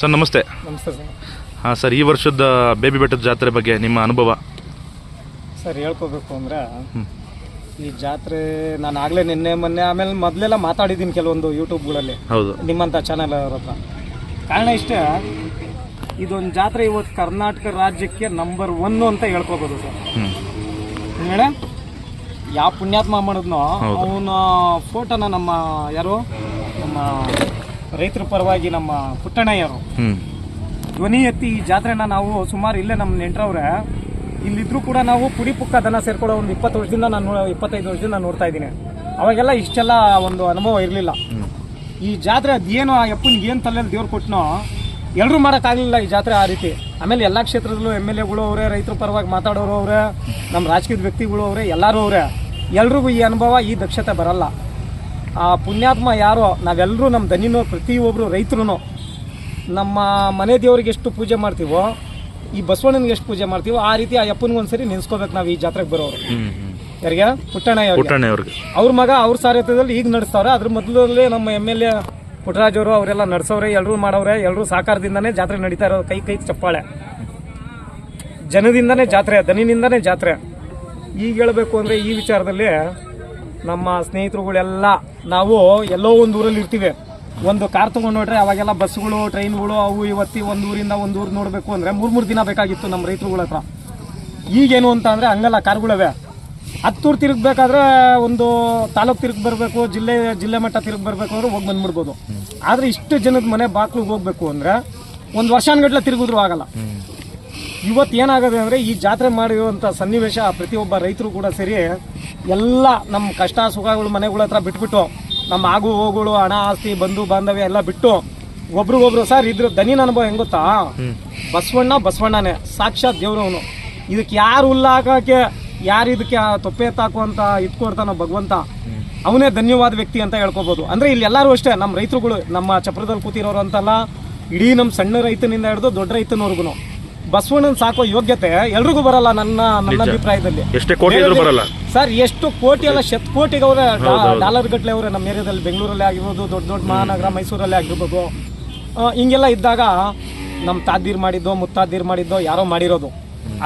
Sir ನಮಸ್ತೆ. ನಮಸ್ತೆ sir. ಹಾಂ ಸರ್ ಈ ವರ್ಷದ ಬೇಬಿ ಬೆಟ್ಟದ ಜಾತ್ರೆ ಬಗ್ಗೆ ನಿಮ್ಮ ಅನುಭವ? ಸರ್ ಹೇಳ್ಕೋಬೇಕು ಅಂದರೆ ಈ ಜಾತ್ರೆ ನಾನು ಆಗಲೇ ನಿನ್ನೆ ಮೊನ್ನೆ ಆಮೇಲೆ ಮೊದಲೆಲ್ಲ ಮಾತಾಡಿದ್ದೀನಿ ಕೆಲವೊಂದು ಯೂಟ್ಯೂಬ್ಗಳಲ್ಲಿ. ಹೌದು. ನಿಮ್ಮಂಥ ಚಾನಲ್ ಅವ್ರ ಹತ್ರ. ಕಾರಣ ಇಷ್ಟೇ ಇದೊಂದು ಜಾತ್ರೆ ಇವತ್ತು ಕರ್ನಾಟಕ ರಾಜ್ಯಕ್ಕೆ ನಂಬರ್ ಒನ್ನು ಅಂತ ಹೇಳ್ಕೋಬೋದು ಸರ್. ಹೇಳ ಯಾವ ಪುಣ್ಯಾತ್ಮ ಮಾಡಿದ್ನೋ ಅವನ ಫೋಟೋನ ನಮ್ಮ ಯಾರು? ನಮ್ಮ ರೈತರ ಪರವಾಗಿ ನಮ್ಮ ಪುಟ್ಟಣ್ಣಯ್ಯರು. ಧ್ವನಿ ಎತ್ತಿ ಈ ಜಾತ್ರೆನ ನಾವು ಸುಮಾರು ಇಲ್ಲೇ ನಮ್ಮ ನೆಂಟ್ರವ್ರೆ ಇಲ್ಲಿದ್ರು ಕೂಡ ನಾವು ಪುಡಿ ಪುಕ್ಕ ದನ ಸೇರ್ಕೊಳ್ಳೋ ಒಂದು ಇಪ್ಪತ್ತು ವರ್ಷದಿಂದ ನಾನು ಇಪ್ಪತ್ತೈದು ವರ್ಷದಿಂದ ನೋಡ್ತಾ ಇದ್ದೀನಿ. ಅವಾಗೆಲ್ಲ ಇಷ್ಟೆಲ್ಲ ಒಂದು ಅನುಭವ ಇರಲಿಲ್ಲ. ಈ ಜಾತ್ರೆ ಅದೇನು ಆ ಯಪ್ಪನಿಗೆ ಏನು ತಲೆಯಲ್ಲಿ ದೇವ್ರು ಕೊಟ್ಟನೋ ಎಲ್ಲರೂ ಮಾಡೋಕ್ಕಾಗಲಿಲ್ಲ ಈ ಜಾತ್ರೆ ಆ ರೀತಿ. ಆಮೇಲೆ ಎಲ್ಲ ಕ್ಷೇತ್ರದಲ್ಲೂ ಎಂ ಎಲ್ ಎಗಳು ಅವರೇ ರೈತರ ಪರವಾಗಿ ಮಾತಾಡೋರು ಅವರೇ ನಮ್ಮ ರಾಜಕೀಯದ ವ್ಯಕ್ತಿಗಳು ಅವರೇ ಎಲ್ಲರೂ ಅವರೇ. ಎಲ್ರಿಗೂ ಈ ಅನುಭವ ಈ ದಕ್ಷತೆ ಬರಲ್ಲ. ಆ ಪುಣ್ಯಾತ್ಮ ಯಾರೋ ನಾವೆಲ್ಲರೂ ನಮ್ಮ ದನಿನೋ ಪ್ರತಿಯೊಬ್ಬರು ರೈತರು ನಮ್ಮ ಮನೆ ದೇವರಿಗೆ ಎಷ್ಟು ಪೂಜೆ ಮಾಡ್ತೀವೋ ಈ ಬಸವಣ್ಣನಿಗೆ ಎಷ್ಟು ಪೂಜೆ ಮಾಡ್ತೀವೋ ಆ ರೀತಿ ಆ ಯಪ್ಪನಿಗೆ ಒಂದ್ಸರಿ ನೆನ್ಸ್ಕೋಬೇಕು ನಾವು ಈ ಜಾತ್ರೆಗೆ ಬರೋರು. ಯಾರಿಗೆ? ಪುಟ್ಟಣ್ಣ ಅವ್ರ ಮಗ ಅವ್ರ ಸಾರಥ್ಯದಲ್ಲಿ ಈಗ ನಡೆಸ್ತಾವ್ರೆ. ಅದ್ರ ಮೊದಲಲ್ಲೇ ನಮ್ಮ ಎಂ ಎಲ್ ಎ ಪುಟ್ಟರಾಜ್ ಅವರು ಅವರೆಲ್ಲ ನಡೆಸೋರೆ ಎಲ್ಲರೂ ಮಾಡೋರೆ ಎಲ್ಲರೂ ಸಹಕಾರದಿಂದನೇ ಜಾತ್ರೆ ನಡೀತಾ ಇರೋ ಕೈ ಕೈ ಚಪ್ಪಾಳೆ. ಜನದಿಂದನೇ ಜಾತ್ರೆ ದನಿನಿಂದನೇ ಜಾತ್ರೆ. ಈಗ ಹೇಳಬೇಕು ಅಂದರೆ ಈ ವಿಚಾರದಲ್ಲಿ ನಮ್ಮ ಸ್ನೇಹಿತರುಗಳೆಲ್ಲ ನಾವು ಎಲ್ಲೋ ಒಂದು ಊರಲ್ಲಿ ಇರ್ತೀವಿ. ಒಂದು ಕಾರ್ ತೊಗೊಂಡು ನೋಡ್ರೆ ಅವಾಗೆಲ್ಲ ಬಸ್ಗಳು ಟ್ರೈನ್ಗಳು ಅವು ಇವತ್ತಿ ಒಂದು ಊರಿಂದ ಒಂದು ಊರು ನೋಡಬೇಕು ಅಂದರೆ ಮೂರು ಮೂರು ದಿನ ಬೇಕಾಗಿತ್ತು ನಮ್ಮ ರೈತರುಗಳ ಹತ್ರ. ಈಗೇನು ಅಂತ ಅಂದರೆ ಹಂಗಲ್ಲ, ಕಾರ್ಗಳವೆ. ಹತ್ತೂರು ತಿರುಗಬೇಕಾದ್ರೆ ಒಂದು ತಾಲೂಕು ತಿರುಗಿ ಬರಬೇಕು, ಜಿಲ್ಲೆ ಜಿಲ್ಲೆ ಮಟ್ಟ ತಿರುಗಿ ಬರಬೇಕು ಅಂದ್ರೆ ಹೋಗಿ ಬಂದ್ಬಿಡ್ಬೋದು. ಆದರೆ ಇಷ್ಟು ಜನದ ಮನೆ ಬಾಕ್ಲಿಗೆ ಹೋಗಬೇಕು ಅಂದರೆ ಒಂದು ವರ್ಷಾನ್ಗಟ್ಲೆ ತಿರುಗಿದ್ರು ಆಗಲ್ಲ. ಇವತ್ತು ಏನಾಗದೆ ಅಂದರೆ ಈ ಜಾತ್ರೆ ಮಾಡಿರುವಂಥ ಸನ್ನಿವೇಶ ಪ್ರತಿಯೊಬ್ಬ ರೈತರು ಕೂಡ ಸೇರಿ ಎಲ್ಲ ನಮ್ಮ ಕಷ್ಟ ಸುಖಗಳು ಮನೆಗಳ ಹತ್ರ ಬಿಟ್ಬಿಟ್ಟು ನಮ್ಮ ಆಗು ಹೋಗುಗಳು ಹಣ ಆಸ್ತಿ ಬಂಧು ಬಾಂಧವ್ಯ ಎಲ್ಲ ಬಿಟ್ಟು ಒಬ್ರಿಗೊಬ್ರು ಸರ್ ಇದ್ರ ದನಿನ ಅನುಭವ ಹೆಂಗ್ ಗೊತ್ತಾ? ಬಸವಣ್ಣ ಬಸವಣ್ಣನೇ ಸಾಕ್ಷಾತ್ ದೇವ್ರವನು. ಇದಕ್ಕೆ ಯಾರು ಉಲ್ಲಾಕಕ್ಕೆ ಯಾರು ಇದಕ್ಕೆ ತೊಪ್ಪೆ ತಾಕುವಂತ ಇಟ್ಕೊಡ್ತಾನೋ ಭಗವಂತ ಅವನೇ ಧನ್ಯವಾದ ವ್ಯಕ್ತಿ ಅಂತ ಹೇಳ್ಕೊಬೋದು. ಅಂದ್ರೆ ಇಲ್ಲಿ ಎಲ್ಲರೂ ಅಷ್ಟೇ ನಮ್ಮ ರೈತರುಗಳು ನಮ್ಮ ಚಪ್ರದಲ್ಲಿ ಕೂತಿರೋರು ಅಂತಲ್ಲ ಇಡೀ ನಮ್ಮ ಸಣ್ಣ ರೈತನಿಂದ ಹಿಡಿದು ದೊಡ್ಡ ರೈತನವರೆಗೂ ಬಸವಣ್ಣನ ಸಾಕೋ ಯೋಗ್ಯತೆ ಎಲ್ರಿಗೂ ಬರಲ್ಲ ನನ್ನ ನನ್ನ ಅಭಿಪ್ರಾಯದಲ್ಲಿ. ಎಷ್ಟೇ ಕೋಟಿ ಇದ್ರೂ ಬರಲ್ಲ. ಸರ್ ಎಷ್ಟು ಕೋಟಿ ಅಲ್ಲ ಶತ್ ಕೋಟಿಗೆ ಅವರೇ ಡಾಲರ್ ಗಟ್ಟಲೆ ಅವರ ನಮ್ಮ ಏರಿಯಾದಲ್ಲಿ ಬೆಂಗಳೂರಲ್ಲಿ ಆಗಿರ್ಬೋದು ದೊಡ್ಡ ದೊಡ್ಡ ಮಹಾನಗರ ಮೈಸೂರಲ್ಲೇ ಆಗಿರ್ಬೋದು. ಹಿಂಗೆಲ್ಲ ಇದ್ದಾಗ ನಮ್ಮ ತಾದೀರ್ ಮಾಡಿದ್ದೋ ಮುತ್ತಾದೀರ್ ಮಾಡಿದ್ದೋ ಯಾರೋ ಮಾಡಿರೋದು.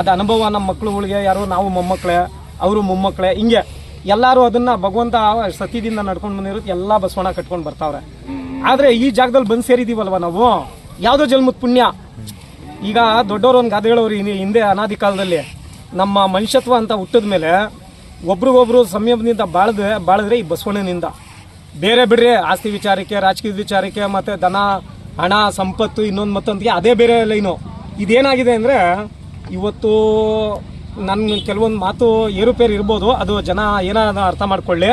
ಅದು ಅನುಭವ ನಮ್ಮ ಮಕ್ಕಳುಗಳಿಗೆ ಯಾರೋ ನಾವು ಮೊಮ್ಮಕ್ಕಳೇ ಅವರು ಮೊಮ್ಮಕ್ಕಳೇ ಹಿಂಗೆ. ಎಲ್ಲರೂ ಅದನ್ನು ಭಗವಂತ ಸತಿದಿಂದ ನಡ್ಕೊಂಡು ಬಂದಿರೋದು ಎಲ್ಲ ಬಸವಣ್ಣ ಕಟ್ಕೊಂಡು ಬರ್ತಾವ್ರೆ. ಆದರೆ ಈ ಜಾಗದಲ್ಲಿ ಬಂದು ಸೇರಿದ್ದೀವಲ್ವ ನಾವು? ಯಾವುದೋ ಜನ್ಮದ ಪುಣ್ಯ. ಈಗ ದೊಡ್ಡವರು ಒಂದು ಗಾದೆ ಹೇಳೋರು ಹಿಂದೆ- ಅನಾದಿ ಕಾಲದಲ್ಲಿ. ನಮ್ಮ ಮನುಷ್ಯತ್ವ ಅಂತ ಹುಟ್ಟಿದ ಮೇಲೆ ಒಬ್ರಿಗೊಬ್ರು ಸಂಯಮದಿಂದ ಬಾಳದೆ ಬಾಳಿದ್ರೆ ಈ ಬಸವಣ್ಣನಿಂದ. ಬೇರೆ ಬಿಡ್ರಿ, ಆಸ್ತಿ ವಿಚಾರಕ್ಕೆ ರಾಜಕೀಯದ ವಿಚಾರಕ್ಕೆ ಮತ್ತೆ ದನ, ಹಣ, ಸಂಪತ್ತು ಇನ್ನೊಂದು ಮತ್ತೊಂದಿಗೆ ಅದೇ ಬೇರೆ ಲೈನು. ಇದೇನಾಗಿದೆ ಅಂದರೆ ಇವತ್ತು ನನ್ನ ಕೆಲವೊಂದು ಮಾತು ಏರುಪೇರು ಇರ್ಬೋದು, ಅದು ಜನ ಏನಾದ ಅರ್ಥ ಮಾಡ್ಕೊಳ್ಳಿ.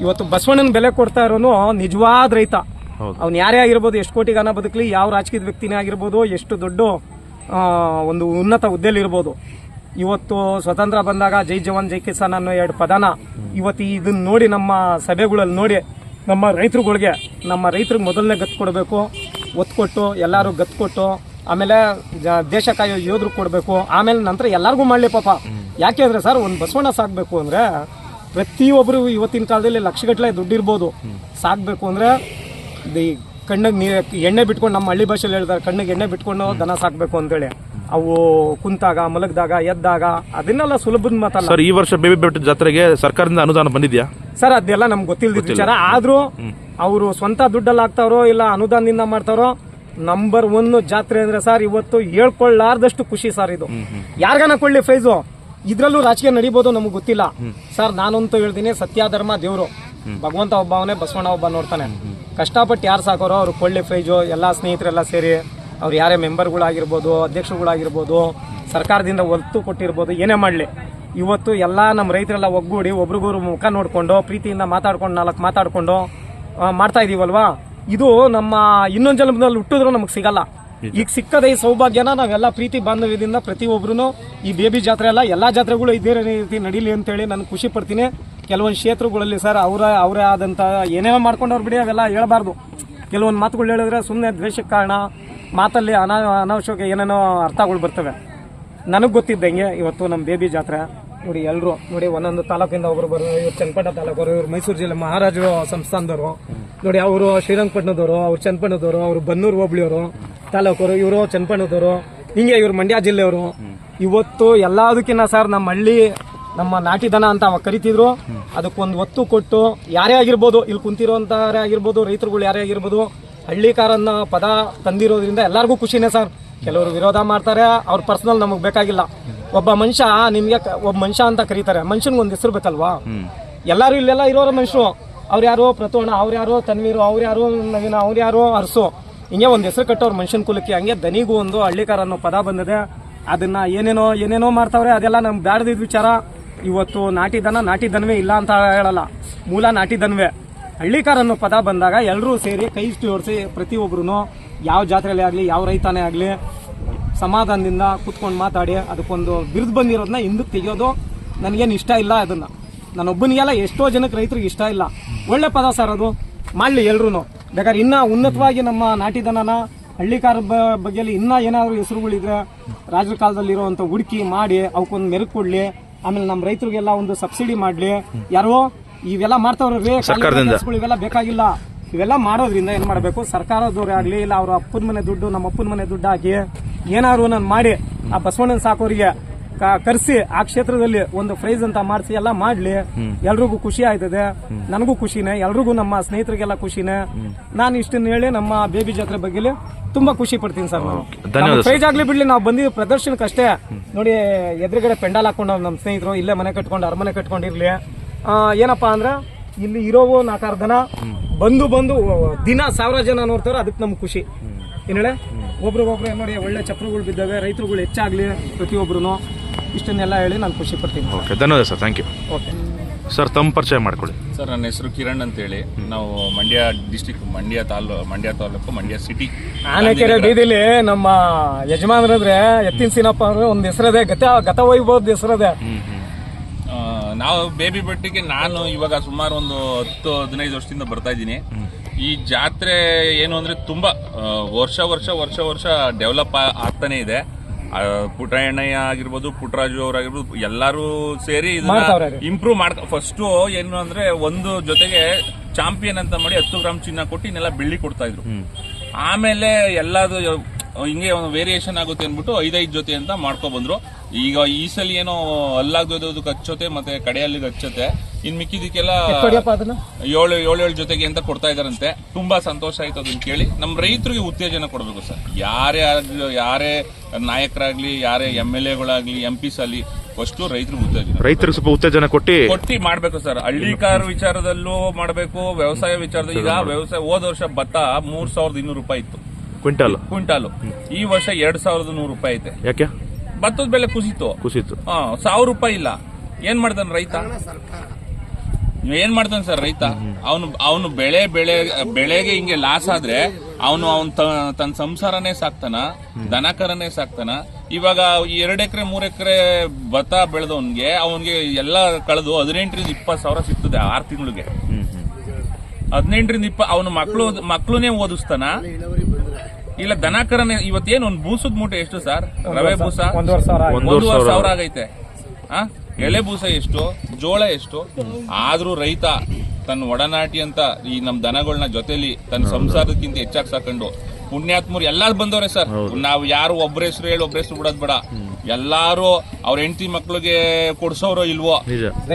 ಇವತ್ತು ಬಸವಣ್ಣನ ಬೆಲೆ ಕೊಡ್ತಾ ಇರೋನು ನಿಜವಾದ ರೈತ. ಅವ್ನು ಯಾರೇ ಆಗಿರ್ಬೋದು, ಎಷ್ಟು ಕೋಟಿ ಹಣ ಬದುಕಲಿ, ಯಾವ ರಾಜಕೀಯ ವ್ಯಕ್ತಿನೇ ಆಗಿರ್ಬೋದು, ಎಷ್ಟು ದೊಡ್ಡ ಒಂದು ಉನ್ನತ ಹುದ್ದೆಲಿ ಇರ್ಬೋದು. ಇವತ್ತು ಸ್ವತಂತ್ರ ಬಂದಾಗ ಜೈ ಜವಾನ್, ಜೈ ಕಿಸಾನ್ ಅನ್ನೋ ಎರಡು ಪದನ ಇವತ್ತು ಇದನ್ನ ನೋಡಿ ನಮ್ಮ ಸಭೆಗಳಲ್ಲಿ ನೋಡಿ, ನಮ್ಮ ರೈತರುಗಳಿಗೆ, ನಮ್ಮ ರೈತರಿಗೆ ಮೊದಲನೇ ಗತ್ತು ಕೊಡಬೇಕು, ಒತ್ತು ಕೊಟ್ಟು, ಎಲ್ಲರೂ ಗತ್ತು ಕೊಟ್ಟು, ಆಮೇಲೆ ಜ- ದೇಶ ಕಾಯೋ ಯೋಧರು ಕೊಡಬೇಕು, ಆಮೇಲೆ ನಂತರ ಎಲ್ಲರಿಗೂ ಮಾಡಲಿ ಪಾಪ. ಯಾಕೆ ಅಂದರೆ ಸರ್, ಒಂದು ಬಸವಣ್ಣ ಸಾಕಬೇಕು ಅಂದರೆ ಪ್ರತಿಯೊಬ್ಬರು ಇವತ್ತಿನ ಕಾಲದಲ್ಲಿ ಲಕ್ಷಗಟ್ಟಲೆ ದುಡ್ಡಿರ್ಬೋದು. ಸಾಕಬೇಕು ಅಂದರೆ ಕಣ್ಣಿಗೆ ನೀ ಎಣ್ಣೆ ಬಿಟ್ಕೊಂಡು ನಮ್ಮ ಹಳ್ಳಿ ಭಾಷೆಯಲ್ಲಿ ಹೇಳ್ತಾರೆ ಕಣ್ಣಿಗೆ ಎಣ್ಣೆ ಬಿಟ್ಕೊಂಡು ದನ ಸಾಕಬೇಕು ಅಂತೇಳಿ. ಅವು ಕುಂತಾಗ ಮಲಗಿದಾಗ ಎದ್ದಾಗ ಅದನ್ನೆಲ್ಲ ಸುಲಭದ ಮಾತಲ್ಲ. ಸರ್ ಈ ವರ್ಷ ಬೇಬಿ ಬೆಟ್ಟ ಜಾತ್ರೆಗೆ ಸರ್ಕಾರದಿಂದ ಅನುದಾನ ಬಂದಿದ್ಯಾ? ಸರ್ ಅದೆಲ್ಲ ನಮ್ಗೆ ಗೊತ್ತಿಲ್ಲದ ವಿಚಾರ ಆದ್ರೂ ಅವರು ಸ್ವಂತ ದುಡ್ಡಲ್ಲಿ ಹಾಕ್ತಾರೋ ಇಲ್ಲ ಅನುದಾನದಿಂದ ಮಾಡ್ತಾರೋ ನಂಬರ್ ಒನ್ ಜಾತ್ರೆ ಅಂದ್ರೆ ಸರ್ ಇವತ್ತು ಹೇಳ್ಕೊಳ್ಳಾರ್ದಷ್ಟು ಖುಷಿ ಸರ್ ಇದು. ಯಾರ್ಗಾನ ಕೊಳ್ಳಿ ಪ್ರೈಸು ಇದ್ರಲ್ಲೂ ರಾಜಕೀಯ ನಡಿಬೋದು ನಮ್ಗೆ ಗೊತ್ತಿಲ್ಲ. ಸರ್ ನಾನಂತೂ ಹೇಳ್ತೀನಿ ಸತ್ಯಧರ್ಮ ದೇವರು. ಭಗವಂತ ಒಬ್ಬ ಅವನೇ ಬಸವಣ್ಣ ಒಬ್ಬ ನೋಡ್ತಾನೆ. ಕಷ್ಟಪಟ್ಟು ಯಾರು ಸಾಕೋರೋ ಅವ್ರು ಕೊಳ್ಳಿ ಪ್ರೈಜು ಎಲ್ಲ ಸ್ನೇಹಿತರೆಲ್ಲ ಸೇರಿ ಅವ್ರು ಯಾರೇ ಮೆಂಬರ್ಗಳಾಗಿರ್ಬೋದು ಅಧ್ಯಕ್ಷರುಗಳಾಗಿರ್ಬೋದು ಸರ್ಕಾರದಿಂದ ಒತ್ತು ಕೊಟ್ಟಿರ್ಬೋದು ಏನೇ ಮಾಡಲಿ. ಇವತ್ತು ಎಲ್ಲ ನಮ್ಮ ರೈತರೆಲ್ಲ ಒಗ್ಗೂಡಿ ಒಬ್ರಿಗೊಬ್ರು ಮುಖ ನೋಡಿಕೊಂಡು ಪ್ರೀತಿಯಿಂದ ಮಾತಾಡ್ಕೊಂಡು ನಾಲ್ಕು ಮಾತಾಡ್ಕೊಂಡು ಮಾಡ್ತಾ ಇದೀವಲ್ವಾ? ಇದು ನಮ್ಮ ಇನ್ನೊಂದು ಜನ್ಮದಲ್ಲಿ ಹುಟ್ಟಿದ್ರು ನಮಗೆ ಸಿಗಲ್ಲ. ಈಗ ಸಿಕ್ಕದ ಈ ಸೌಭಾಗ್ಯನ ನಾವೆಲ್ಲ ಪ್ರೀತಿ ಬಾಂಧವ್ಯದಿಂದ ಪ್ರತಿಯೊಬ್ಬರೂ ಈ ಬೇಬಿ ಜಾತ್ರೆ ಎಲ್ಲ ಎಲ್ಲ ಜಾತ್ರೆಗಳು ಇದೇ ರೀತಿ ನಡೀಲಿ ಅಂತೇಳಿ ನಾನು ಖುಷಿ ಪಡ್ತೀನಿ. ಕೆಲವೊಂದು ಕ್ಷೇತ್ರಗಳಲ್ಲಿ ಸರ್ ಅವರ ಅವರೇ ಆದಂಥ ಏನೇನೋ ಮಾಡ್ಕೊಂಡವ್ರು ಬಿಡಿ ಅವೆಲ್ಲ ಹೇಳಬಾರ್ದು. ಕೆಲವೊಂದು ಮಾತುಗಳು ಹೇಳಿದ್ರೆ ಸುಮ್ಮನೆ ದ್ವೇಷಕ್ಕೆ ಕಾರಣ ಮಾತಲ್ಲಿ ಅನಾ ಅನಾವಶ್ಯಕ ಏನೇನೋ ಅರ್ಥಗಳು ಬರ್ತವೆ. ನನಗೆ ಗೊತ್ತಿದ್ದಂಗೆ ಇವತ್ತು ನಮ್ಮ ಬೇಬಿ ಜಾತ್ರೆ. ನೋಡಿ ಎಲ್ಲರೂ ನೋಡಿ ಒಂದೊಂದು ತಾಲೂಕಿಂದ ಒಬ್ಬರು ಬರೋ ಇವ್ರು ಚನ್ನಪಟ್ಟಣ ತಾಲೂಕವರು ಇವ್ರು ಮೈಸೂರು ಜಿಲ್ಲೆ ಮಹಾರಾಜರು ಸಂಸ್ಥಾನದವರು. ನೋಡಿ ಅವರು ಶ್ರೀರಂಗಪಟ್ಟಣದವರು ಅವ್ರು ಚನ್ನಪಟ್ಟಣದವರು ಅವರು ಬನ್ನೂರು ಹೋಬಳಿಯವರು ತಾಲೂಕವರು ಇವರು ಚನ್ನಪಟ್ಟಣದವರು ಹಿಂಗೆ ಇವ್ರು ಮಂಡ್ಯ ಜಿಲ್ಲೆಯವರು. ಇವತ್ತು ಎಲ್ಲದಕ್ಕಿಂತ ಸರ್ ನಮ್ಮ ಹಳ್ಳಿ ನಮ್ಮ ನಾಟಿ ದನ ಅಂತ ಅವಾಗ ಕರಿತಿದ್ರು. ಅದಕ್ಕೊಂದು ಒತ್ತು ಕೊಟ್ಟು ಯಾರೇ ಆಗಿರ್ಬೋದು ಇಲ್ಲಿ ಕುಂತಿರೋಂಥವ್ರೇ ಆಗಿರ್ಬೋದು ರೈತರುಗಳು ಯಾರೇ ಆಗಿರ್ಬೋದು ಹಳ್ಳಿಕಾರನ್ನ ಪದ ತಂದಿರೋದ್ರಿಂದ ಎಲ್ಲರಿಗೂ ಖುಷಿನೇ ಸರ್. ಕೆಲವರು ವಿರೋಧ ಮಾಡ್ತಾರೆ ಅವ್ರ ಪರ್ಸನಲ್ ನಮಗೆ ಬೇಕಾಗಿಲ್ಲ. ಒಬ್ಬ ಮನುಷ್ಯ ನಿಮಗೆ ಒಬ್ಬ ಮನುಷ್ಯ ಅಂತ ಕರೀತಾರೆ. ಮನುಷ್ಯನಿಗೆ ಒಂದು ಹೆಸರು ಬೇಕಲ್ವಾ? ಎಲ್ಲರೂ ಇಲ್ಲೆಲ್ಲ ಇರೋರು ಮನುಷ್ಯರು. ಅವ್ರು ಯಾರು ಪ್ರತೋಣ ಅವ್ರು ಯಾರು ತನ್ವೀರು ಅವ್ರು ಯಾರು ನವೀನ ಅವ್ರು ಯಾರು ಅರಸು. ಹಿಂಗೆ ಒಂದು ಹೆಸರು ಕಟ್ಟೋರು ಮನುಷ್ಯನ ಕುಲಕ್ಕೆ. ಹಂಗೆ ದನಿಗೂ ಒಂದು ಹಳ್ಳಿಕಾರ ಅನ್ನೋ ಪದ ಬಂದಿದೆ. ಅದನ್ನ ಏನೇನೋ ಏನೇನೋ ಮಾಡ್ತಾವ್ರೆ ಅದೆಲ್ಲ ನಮ್ಗೆ ಬ್ಯಾಡದಿದ್ ವಿಚಾರ. ಇವತ್ತು ನಾಟಿ ದನ, ನಾಟಿ ದನವೇ ಇಲ್ಲ ಅಂತ ಹೇಳಲ್ಲ. ಮೂಲ ನಾಟಿ ದನವೇ. ಹಳ್ಳಿಕಾರ ಅನ್ನೋ ಪದ ಬಂದಾಗ ಎಲ್ಲರೂ ಸೇರಿ ಕೈ ಜೋಡಿಸಿ ಪ್ರತಿಯೊಬ್ಬರೂ ಯಾವ ಜಾತ್ರೆಯಲ್ಲಿ ಆಗಲಿ, ಯಾವ ರೈತನೇ ಆಗಲಿ ಸಮಾಧಾನದಿಂದ ಕೂತ್ಕೊಂಡು ಮಾತಾಡಿ, ಅದಕ್ಕೊಂದು ಬಿರುದು ಬಂದಿರೋದನ್ನ ಹಿಂದಕ್ಕೆ ತೆಗೆಯೋದು ನನಗೇನು ಇಷ್ಟ ಇಲ್ಲ ಅದನ್ನು. ನಾನೊಬ್ಬನಿಗೆಲ್ಲ ಎಷ್ಟೋ ಜನಕ್ಕೆ ರೈತರಿಗೆ ಇಷ್ಟ ಇಲ್ಲ. ಒಳ್ಳೆ ಪದ ಸರ್ ಅದು. ಮಾಡಲಿ ಎಲ್ಲರೂ ಬೇಕಾದ್ರೆ ಇನ್ನೂ ಉನ್ನತವಾಗಿ ನಮ್ಮ ನಾಟಿ ದನನ ಹಳ್ಳಿಕಾರ ಬಗ್ಗೆಯಲ್ಲಿ ಇನ್ನೂ ಏನಾದರೂ ಹೆಸರುಗಳಿದ್ರೆ ರಾಜರ ಕಾಲದಲ್ಲಿ ಇರುವಂಥ ಹುಡುಕಿ ಮಾಡಿ, ಅವಕ್ಕೊಂದು ಮೆರುಕು ಕೊಡಲಿ. ಆಮೇಲೆ ನಮ್ಮ ರೈತರಿಗೆಲ್ಲ ಒಂದು ಸಬ್ಸಿಡಿ ಮಾಡಲಿ. ಯಾರೋ ಇವೆಲ್ಲ ಮಾಡ್ತಾವ್ರಿ. ಇವೆಲ್ಲ ಬೇಕಾಗಿಲ್ಲ. ಇವೆಲ್ಲ ಮಾಡೋದ್ರಿಂದ ಏನ್ ಮಾಡಬೇಕು? ಸರ್ಕಾರದವ್ರೇ ಆಗ್ಲಿ ಇಲ್ಲ ಅವ್ರ ಅಪ್ಪನ ಮನೆ ದುಡ್ಡು ನಮ್ಮ ಅಪ್ಪನ ಮನೆ ದುಡ್ಡು ಹಾಕಿ ಏನಾದ್ರು ನಾನು ಮಾಡಿ ಆ ಬಸವಣ್ಣನ ಸಾಕೋರಿಗೆ. ಕರೆಸಿ ಆ ಕ್ಷೇತ್ರದಲ್ಲಿ ಒಂದು ಪ್ರೈಸ್ ಅಂತ ಮಾಡಿಸಿ ಎಲ್ಲ ಮಾಡ್ಲಿ. ಎಲ್ರಿಗೂ ಖುಷಿ ಆಯ್ತದೆ. ನನಗೂ ಖುಷಿನೇ. ಎಲ್ರಿಗೂ ನಮ್ಮ ಸ್ನೇಹಿತರಿಗೆಲ್ಲ ಖುಷಿನೇ. ನಾನು ಇಷ್ಟನ್ನ ಹೇಳಿ ನಮ್ಮ ಬೇಬಿ ಜಾತ್ರೆ ಬಗ್ಗೆ ತುಂಬಾ ಖುಷಿ ಪಡ್ತೀನಿ ಸರ್ ನಾನು. ಪ್ರೈಸ್ ಆಗ್ಲಿ ಬಿಡ್ಲಿ ನಾವು ಬಂದಿದ್ದು ಪ್ರದರ್ಶನಕ್ಕೆ ಅಷ್ಟೇ ನೋಡಿ ಎದುರುಗಡೆ ಪೆಂಡಾಲ್ ಹಾಕೊಂಡು ನಮ್ಮ ಸ್ನೇಹಿತರು ಇಲ್ಲೇ ಮನೆ ಕಟ್ಕೊಂಡು ಅರಮನೆ ಕಟ್ಕೊಂಡಿರ್ಲಿ. ಆ, ಏನಪ್ಪಾ ಅಂದ್ರೆ ಇಲ್ಲಿ ಇರೋವು ನಾಲ್ಕಾರು ದನ ಬಂದು ಬಂದು ದಿನ ಸಾವಿರ ಜನ ನೋಡ್ತಾರೋ ಅದಕ್ಕೆ ನಮ್ಗೆ ಖುಷಿ. ಏನ್ ಹೇಳಿ? ಒಬ್ರಿಗೊಬ್ರು ನೋಡಿ ಒಳ್ಳೆ ಚಪ್ರಗಳು ಬಿದ್ದಾವೆ ರೈತರುಗಳು ಹೆಚ್ಚಾಗ್ಲಿ ಪ್ರತಿಯೊಬ್ರು ಇಷ್ಟನ್ನೆಲ್ಲ ಹೇಳಿ ನಾನು ಖುಷಿ ಪಡ್ತೀನಿ. ಓಕೆ ಧನ್ಯವಾದ sir thank you okay. Sir ತಮ್ಮ ಪರಿಚಯ ಮಾಡ್ಕೊಳ್ಳಿ. ಸರ್ ನನ್ನ ಹೆಸರು ಕಿರಣ್ ಅಂತೇಳಿ. ನಾವು ಮಂಡ್ಯ ಡಿಸ್ಟಿಕ್ ಮಂಡ್ಯ ತಾಲೂ ಮಂಡ್ಯ ತಾಲೂಕು ಮಂಡ್ಯ ಸಿಟಿ ಆನೆಕೆರೆ ಬೀದಿಲಿ ನಮ್ಮ ಯಜಮಾನರಂದ್ರೆ ಎತ್ತಿನ ಸೀನಪ್ಪ ಅಂದ್ರೆ ಒಂದು ಹೆಸರದೆ ಗತ ಗತ ವೈಭವದ ಹೆಸರದೆ. ನಾವು ಬೇಬಿ ಬಟ್ಟಿಗೆ ನಾನು ಇವಾಗ ಸುಮಾರು ಒಂದು ಹತ್ತು ಹದಿನೈದು ವರ್ಷದಿಂದ ಬರ್ತಾ ಇದ್ದೀನಿ. ಈ ಜಾತ್ರೆ ಏನು ಅಂದ್ರೆ ತುಂಬಾ ವರ್ಷ ವರ್ಷ ವರ್ಷ ವರ್ಷ ಡೆವಲಪ್ ಆಗ್ತಾನೆ ಇದೆ. ಪುಟ್ಟಣ್ಣಯ್ಯ ಆಗಿರ್ಬೋದು ಪುಟ್ಟರಾಜು ಅವರಾಗಿರ್ಬೋದು ಎಲ್ಲರೂ ಸೇರಿ ಇದನ್ನ ಇಂಪ್ರೂವ್ ಮಾಡ್ ಫಸ್ಟು ಏನು ಅಂದ್ರೆ ಒಂದು ಜೊತೆಗೆ ಚಾಂಪಿಯನ್ ಅಂತ ಮಾಡಿ ಹತ್ತು ಗ್ರಾಮ್ ಚಿನ್ನ ಕೊಟ್ಟು ಇನ್ನೆಲ್ಲ ಬೆಳ್ಳಿ ಕೊಡ್ತಾ ಇದ್ರು. ಆಮೇಲೆ ಎಲ್ಲದು ಹಿಂಗೆ ಒಂದು ವೇರಿಯೇಷನ್ ಆಗುತ್ತೆ ಅಂದ್ಬಿಟ್ಟು ಐದೈದು ಜೊತೆ ಅಂತ ಮಾಡ್ಕೊ ಬಂದ್ರು. ಈಗ ಈ ಸಲ ಏನೋ ಅಲ್ಲಾಗ್ದೋದಕ್ಕೆ ಹಚ್ಚೋತೆ ಮತ್ತೆ ಕಡೆಯಲ್ಲಿ ಹಚ್ಚೋತೆ. ಇನ್ ಮಿಕ್ಕಿದಕ್ಕೆಲ್ಲ ಏಳು ಏಳು ಏಳು ಜೊತೆಗೆ ಅಂತ ಕೊಡ್ತಾ ಇದಾರಂತೆ ತುಂಬಾ ಸಂತೋಷ ಆಯ್ತು ಅದನ್ನ ಕೇಳಿ. ನಮ್ಮ ರೈತರಿಗೆ ಉತ್ತೇಜನ ಕೊಡಬೇಕು ಸರ್. ಯಾರೇ ಆಗ್ಲಿ ಯಾರೇ ನಾಯಕರಾಗ್ಲಿ ಯಾರೇ ಎಂ ಎಲ್ ಎಗಳಾಗ್ಲಿ ಎಂ ಪಿಸ್ ಆಗಲಿ ಫಸ್ಟ್ ರೈತರಿಗೆ ಉತ್ತೇಜನ. ರೈತರಿಗೆ ಸ್ವಲ್ಪ ಉತ್ತೇಜನ ಕೊಟ್ಟಿ ಕೊಟ್ಟಿ ಮಾಡ್ಬೇಕು ಸರ್. ಹಳ್ಳಿಕಾರ ವಿಚಾರದಲ್ಲೂ ಮಾಡಬೇಕು ವ್ಯವಸಾಯ ವಿಚಾರದಲ್ಲಿ. ಈಗ ವ್ಯವಸಾಯ ಹೋದ ವರ್ಷ ಭತ್ತ ಮೂರ್ ಸಾವಿರದ ಇನ್ನೂರು ರೂಪಾಯಿ ಇತ್ತು. ಕ್ವಿಂಟಲ್? ಕ್ವಿಂಟಾಲು. ಈ ವರ್ಷ ಎರಡ್ ಸಾವಿರದ ನೂರು ರೂಪಾಯಿ ಐತೆ. ಯಾಕೆ? ಭತ್ತದ ಬೆಲೆ ಕುಸಿತು. ಕುಸಿತು. ಹಾ ಸಾವಿರ ರೂಪಾಯಿ ಇಲ್ಲ. ಏನ್ ಮಾಡ್ತಾನೆ ರೈತ? ಏನ್ ಮಾಡ್ತಾನೆ ಸರ್ ರೈತ? ಅವನು ಅವನು ಬೆಳೆ ಬೆಳೆ ಬೆಳೆಗೆ ಹಿಂಗೆ ಲಾಸ್ ಆದ್ರೆ ಅವನು ಅವನ್ ತನ್ನ ಸಂಸಾರನೇ ಸಾಕ್ತಾನ ದನಕರನೇ ಸಾಕ್ತಾನ. ಇವಾಗ ಎರಡು ಎಕರೆ ಮೂರ್ ಎಕರೆ ಭತ್ತ ಬೆಳೆದವನ್ಗೆ ಅವನ್ಗೆ ಎಲ್ಲ ಕಳೆದು ಹದಿನೆಂಟರಿಂದ ಇಪ್ಪತ್ತು ಸಾವಿರ ಸಿಗ್ತದೆ ಆರು ತಿಂಗಳಿಗೆ. ಹದಿನೆಂಟರಿಂದ ಇಪ್ಪ ಅವನು ಮಕ್ಕಳು ಮಕ್ಕಳುನೇ ಓದಿಸ್ತಾನ. ಇಲ್ಲ ದನಕರನೇ ಇವತ್ತೇನು ಒಂದು ಬೂಸದ ಮೂಟೆ ಎಷ್ಟು ಸರ್? ರವೆ ಬೂಸ? ಒಂದೂವರೆ. ಸಾವಿರ ಆಗೈತೆ. ಆ? ಎಳೆ ಬೂಸ ಎಷ್ಟು ಜೋಳ ಎಷ್ಟು ಆದ್ರೂ ರೈತ ತನ್ನ ಒಡನಾಟಿ ಅಂತ ಈ ನಮ್ ದನಗಳನ್ನ ಜೊತೆಲಿ ತನ್ನ ಸಂಸಾರಕ್ಕಿಂತ ಹೆಚ್ಚಾಗಿ ಸಾಕೊಂಡು. ಪುಣ್ಯಾತ್ಮರು ಎಲ್ಲಾರು ಬಂದವ್ರೆ ಸರ್. ನಾವು ಯಾರು ಒಬ್ಬರ ಹೆಸರು ಹೇಳಿ ಒಬ್ಬರ ಹೆಸರು ಬಿಡೋದ್ ಬೇಡ. ಎಲ್ಲಾರು ಅವ್ರ ಹೆಂಡತಿ ಮಕ್ಳಿಗೆ ಕೊಡ್ಸೋರೋ ಇಲ್ವೋ?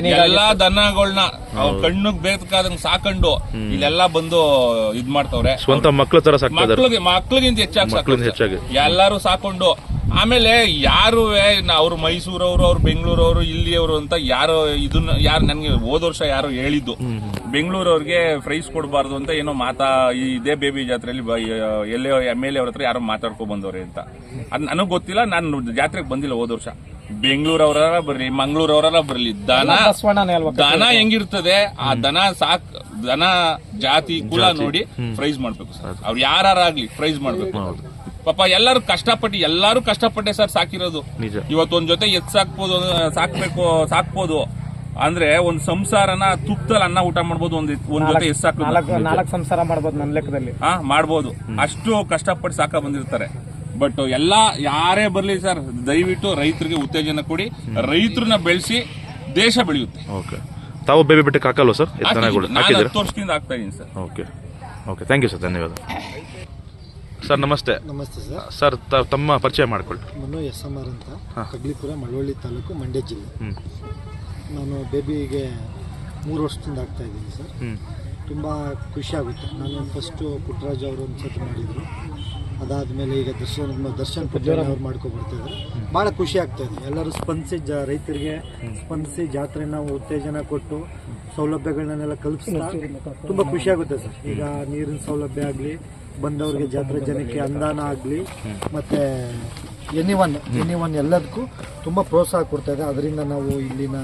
ಎಲ್ಲಾ ದನಗಳನ್ನ ಅವ್ರ ಕಣ್ಣಿಗೆ ಬೇಕಾದಂಗ್ ಸಾಕೊಂಡು ಇಲ್ಲೆಲ್ಲಾ ಬಂದು ಇದ್ ಮಾಡ್ತವ್ರೆ. ಸ್ವಂತ ಮಕ್ಳ ತರ ಮಕ್ಳಿಗೆ ಮಕ್ಳಿಗಿಂತ. ಹೆಚ್ಚಾಗಿ. ಎಲ್ಲಾರು ಸಾಕೊಂಡು. ಆಮೇಲೆ ಯಾರು ಅವ್ರು ಮೈಸೂರವರು ಅವ್ರು ಬೆಂಗಳೂರವರು ಇಲ್ಲಿಯವರು ಅಂತ ಯಾರು ಇದನ್ನ ಯಾರು ನನಗೆ ಹೋದ ವರ್ಷ ಯಾರು ಹೇಳಿದ್ದು. ಬೆಂಗಳೂರವ್ರಿಗೆ ಪ್ರೈಸ್ ಕೊಡಬಾರ್ದು ಅಂತ ಏನೋ ಮಾತಾ ಇದೇ ಬೇಬಿ ಜಾತ್ರೆಯಲ್ಲಿ ಎಲ್ಲೇ ಎಂ ಎಲ್ ಎ ಅವ್ರ ಹತ್ರ ಯಾರೋ ಮಾತಾಡ್ಕೊ ಬಂದವ್ರೆ ಅಂತ. ಅದು ನನಗೆ ಗೊತ್ತಿಲ್ಲ ನಾನು ಜಾತ್ರೆಗೆ ಬಂದಿಲ್ಲ ಹೋದ ವರ್ಷ. ಬೆಂಗಳೂರವರ ಬರ್ಲಿ ಮಂಗಳೂರವರ ಬರ್ಲಿ. ದನ ದನ ಹೆಂಗಿರ್ತದೆ ಆ ದನ ಸಾಕ್ ದನ ಜಾತಿ ಕುಲ ನೋಡಿ ಪ್ರೈಸ್ ಮಾಡ್ಬೇಕು ಸರ್. ಅವ್ರು ಯಾರಾಗ್ಲಿ ಪ್ರೈಸ್ ಮಾಡ್ಬೇಕು. ಪಾಪ ಎಲ್ಲರೂ ಕಷ್ಟಪಟ್ಟು ಎಲ್ಲಾರು ಕಷ್ಟಪಟ್ಟೆ ಸರ್ ಸಾಕಿರೋದು. ಇವತ್ತೊಂದ್ ಜೊತೆ ಎತ್ ಸಾಕ್ಬೋದು ಸಾಕ್ಬೇಕು ಸಾಕ್ಬೋದು. ಅಂದ್ರೆ ಒಂದ್ ಸಂಸಾರನ ತುಪ್ಪದಲ್ಲಿ ಅನ್ನ ಊಟ ಮಾಡ್ಬೋದು ಒಂದ್ ಒಂದ್ ಜೊತೆ ಎಸ್ ನಾಲ್ಕು ಸಂಸಾರ ಮಾಡ್ಬೋದು ನನ್ನ ಲೆಕ್ಕದಲ್ಲಿ. ಹಾ ಮಾಡ್ಬೋದು. ಅಷ್ಟು ಕಷ್ಟಪಟ್ಟು ಸಾಕ ಬಂದಿರ್ತಾರೆ. ಬಟ್ ಎಲ್ಲಾ ಯಾರೇ ಬರ್ಲಿ ಸರ್ ದಯವಿಟ್ಟು ರೈತರಿಗೆ ಉತ್ತೇಜನ ಕೊಡಿ. ರೈತರನ್ನ ಬೆಳೆಸಿ ದೇಶ ಬೆಳೆಯುತ್ತೆ. ಓಕೆ ತಾವು ಬೇಬಿ ಬೆಟ್ಟಕ್ಕೆ ಹಾಕಲ್ವ ಸರ್? ತೋರಿಸ್ಕೊಂಡು ನಾನು ಹತ್ತು ವರ್ಷದಿಂದ ಆಗ್ತಾ ಇದೀನಿ sir. Okay okay thank you sir. ಧನ್ಯವಾದ. ಸರ್ ನಮಸ್ತೆ. ನಮಸ್ತೆ ಸರ್. ಸರ್ ತ- ತಮ್ಮ ಪರಿಚಯ ಮಾಡಿಕೊಳ್ಳಿ ನಾನು ಎಸ್ ಎಂ ಆರ್ ಅಂತ ಕಗ್ಲಿಪುರ ಮಳವಳ್ಳಿ ತಾಲೂಕು ಮಂಡ್ಯ ಜಿಲ್ಲೆ. ಹ್ಞೂ ನಾನು ಬೇಬಿಗೆ ಮೂರು ವರ್ಷದಿಂದ ಆಗ್ತಾ ಇದ್ದೀನಿ ಸರ್. ಹ್ಞೂ ತುಂಬ ಖುಷಿ ಆಗುತ್ತೆ. ನಾನು ಫಸ್ಟು ಪುಟ್ಟರಾಜ್ ಅವರು ಒಂದು ಸತಿ ಮಾಡಿದರು. ಅದಾದಮೇಲೆ ಈಗ ದರ್ಶನ್ ದರ್ಶನ್ ಪುಟ್ಟರಾಜ್ ಅವ್ರು ಮಾಡ್ಕೊಬರ್ತಿದ್ದಾರೆ ಭಾಳ ಖುಷಿ ಆಗ್ತಾ ಇದೆ. ಎಲ್ಲರೂ ಸ್ಪಂದಿಸಿ ಜ ರೈತರಿಗೆ ಸ್ಪಂದಿಸಿ ಜಾತ್ರೆನ ಉತ್ತೇಜನ ಕೊಟ್ಟು ಸೌಲಭ್ಯಗಳನ್ನೆಲ್ಲ ಕಲ್ಪಿಸ್ತಾ ತುಂಬ ಖುಷಿ ಆಗುತ್ತೆ ಸರ್. ಈಗ ನೀರಿನ ಸೌಲಭ್ಯ ಆಗಲಿ ಬಂದವರಿಗೆ ಜಾತ್ರೆ ಜನಕ್ಕೆ ಅಂದಾನ ಆಗಲಿ ಮತ್ತು ಎನಿ ಒನ್ ಎನಿ ಒನ್ ಎಲ್ಲದಕ್ಕೂ ತುಂಬ ಪ್ರೋತ್ಸಾಹ ಕೊಡ್ತಾ ಇದೆ. ಅದರಿಂದ ನಾವು ಇಲ್ಲಿನ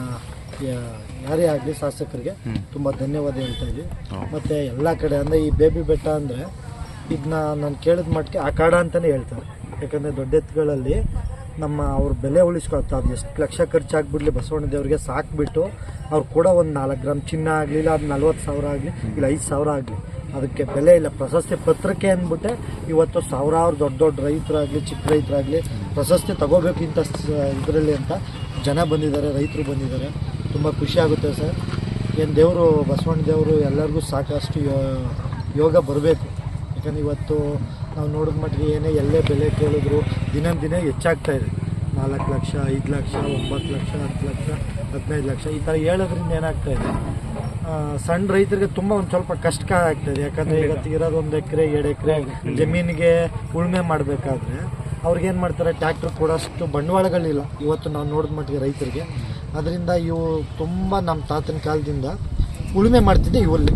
ಯಾರೇ ಆಗಲಿ ಶಾಸಕರಿಗೆ ತುಂಬ ಧನ್ಯವಾದ ಹೇಳ್ತಾ ಇದ್ವಿ. ಮತ್ತು ಎಲ್ಲ ಕಡೆ ಅಂದರೆ ಈ ಬೇಬಿ ಬೆಟ್ಟ ಅಂದರೆ ಇದನ್ನ ನಾನು ಕೇಳಿದ ಮಟ್ಟಿಗೆ ಆ ಕಾಡ ಅಂತಲೇ ಹೇಳ್ತಾರೆ. ಯಾಕಂದರೆ ದೊಡ್ಡ ಎತ್ತುಗಳಲ್ಲಿ ನಮ್ಮ ಅವ್ರ ಬೆಲೆ ಉಳಿಸ್ಕೊಳ್ತಾ ಅದು ಎಷ್ಟು ಲಕ್ಷ ಖರ್ಚಾಗ್ಬಿಡ್ಲಿ ಬಸವಣ್ಣ ದೇವರಿಗೆ ಸಾಕ್ಬಿಟ್ಟು ಅವ್ರು ಕೂಡ ಒಂದು ನಾಲ್ಕು ಗ್ರಾಮ್ ಚಿನ್ನ ಆಗಲಿಲ್ಲ ಅದು ನಲ್ವತ್ತು ಸಾವಿರ ಆಗಲಿ ಇಲ್ಲ ಐದು ಸಾವಿರ ಆಗಲಿ. ಅದಕ್ಕೆ ಬೆಲೆ ಇಲ್ಲ. ಪ್ರಶಸ್ತಿ ಪತ್ರಕ್ಕೆ ಅಂದ್ಬಿಟ್ಟೆ ಇವತ್ತು ಸಾವಿರಾರು ದೊಡ್ಡ ದೊಡ್ಡ ರೈತರಾಗಲಿ ಚಿಕ್ಕ ರೈತರಾಗಲಿ ಪ್ರಶಸ್ತಿ ತಗೋಬೇಕು ಇಂಥ ಇದರಲ್ಲಿ ಅಂತ ಜನ ಬಂದಿದ್ದಾರೆ ರೈತರು ಬಂದಿದ್ದಾರೆ. ತುಂಬ ಖುಷಿ ಆಗುತ್ತೆ ಸರ್. ಏನು ದೇವರು ಬಸವಣ್ಣ ದೇವರು ಎಲ್ಲರಿಗೂ ಸಾಕಷ್ಟು ಯೋಗ ಬರಬೇಕು. ಯಾಕಂದ್ರೆ ಇವತ್ತು ನಾವು ನೋಡಿದ ಮಟ್ಟಿಗೆ ಏನೇ ಎಲ್ಲೇ ಬೆಲೆ ಕೇಳಿದ್ರು ದಿನ ದಿನ ಹೆಚ್ಚಾಗ್ತಾ ಇದೆ. ನಾಲ್ಕು ಲಕ್ಷ ಐದು ಲಕ್ಷ ಒಂಬತ್ತು ಲಕ್ಷ ಹತ್ತು ಲಕ್ಷ ಹದಿನೈದು ಲಕ್ಷ ಈ ಥರ ಹೇಳೋದ್ರಿಂದ ಏನಾಗ್ತಾ ಇದೆ? ಆ, ಸಣ್ಣ ರೈತರಿಗೆ ತುಂಬ ಒಂದು ಸ್ವಲ್ಪ ಕಷ್ಟ ಆಗ್ತದೆ. ಯಾಕಂದರೆ ಈಗ ಇರೋದು ಒಂದು ಎಕರೆ ಎರಡು ಎಕರೆ ಜಮೀನಿಗೆ ಉಳುಮೆ ಮಾಡಬೇಕಾದ್ರೆ ಅವ್ರಿಗೇನು ಮಾಡ್ತಾರೆ? ಟ್ಯಾಕ್ಟ್ರ್ ಕೊಡೋಷ್ಟು ಬಂಡವಾಳಗಳಿಲ್ಲ. ಇವತ್ತು ನಾವು ನೋಡಿದ ಮಟ್ಟಿಗೆ ರೈತರಿಗೆ. ಅದರಿಂದ ಇವು ತುಂಬ ನಮ್ಮ ತಾತನ ಕಾಲದಿಂದ ಉಳುಮೆ ಮಾಡ್ತಿದ್ದೆ ಇವಲ್ಲಿ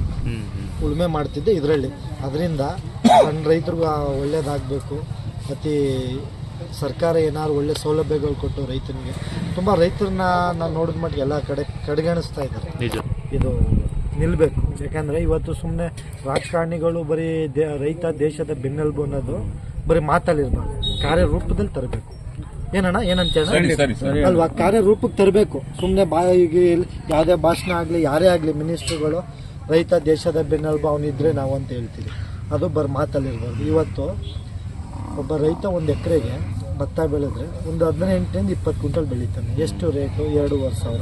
ಉಳುಮೆ ಮಾಡ್ತಿದ್ದೆ ಇದರಲ್ಲಿ. ಅದರಿಂದ ಸಣ್ಣ ರೈತರಿಗೂ ಒಳ್ಳೇದಾಗಬೇಕು. ಅತಿ ಸರ್ಕಾರ ಏನಾದ್ರು ಒಳ್ಳೆ ಸೌಲಭ್ಯಗಳು ಕೊಟ್ಟು ರೈತನಿಗೆ. ತುಂಬ ರೈತರನ್ನ ನಾನು ನೋಡಿದ ಮಟ್ಟಿಗೆ ಎಲ್ಲ ಕಡೆ ಕಡೆಗಣಿಸ್ತಾ ಇದ್ದಾರೆ. ಇದು ನಿಲ್ಲಬೇಕು ಯಾಕಂದರೆ ಇವತ್ತು ಸುಮ್ಮನೆ ರಾಜಕಾರಣಿಗಳು ಬರೀ ದೇ ರೈತ ದೇಶದ ಬೆನ್ನೆಲುಬು ಅನ್ನೋದು ಬರೀ ಮಾತಲ್ಲಿರ್ಬಾರ್ದು. ಕಾರ್ಯರೂಪದಲ್ಲಿ ತರಬೇಕು. ಏನಣ್ಣ ಏನಂತ ಸರಿ ಸರಿ ಸರಿ. ಅಲ್ವಾ? ಕಾರ್ಯರೂಪಕ್ಕೆ ತರಬೇಕು. ಸುಮ್ಮನೆ ಬಾಯಿಗೆ ಯಾವುದೇ ಭಾಷಣ ಆಗಲಿ ಯಾರೇ ಆಗಲಿ ಮಿನಿಸ್ಟ್ರುಗಳು ರೈತ ದೇಶದ ಬೆನ್ನೆಲುಬು ಅವನಿದ್ರೆ ನಾವು ಅಂತ ಹೇಳ್ತೀವಿ. ಅದು ಬರ್ ಮಾತಲ್ಲಿರ್ಬಾರ್ದು. ಇವತ್ತು ಒಬ್ಬ ರೈತ ಒಂದು ಎಕರೆಗೆ ಭತ್ತ ಬೆಳೆದ್ರೆ ಒಂದು ಹದಿನೆಂಟರಿಂದ ಇಪ್ಪತ್ತು ಕ್ವಿಂಟಲ್ ಬೆಳೀತಾನೆ. ಎಷ್ಟು ರೇಟು? ಎರಡೂವರೆ ಸಾವಿರ.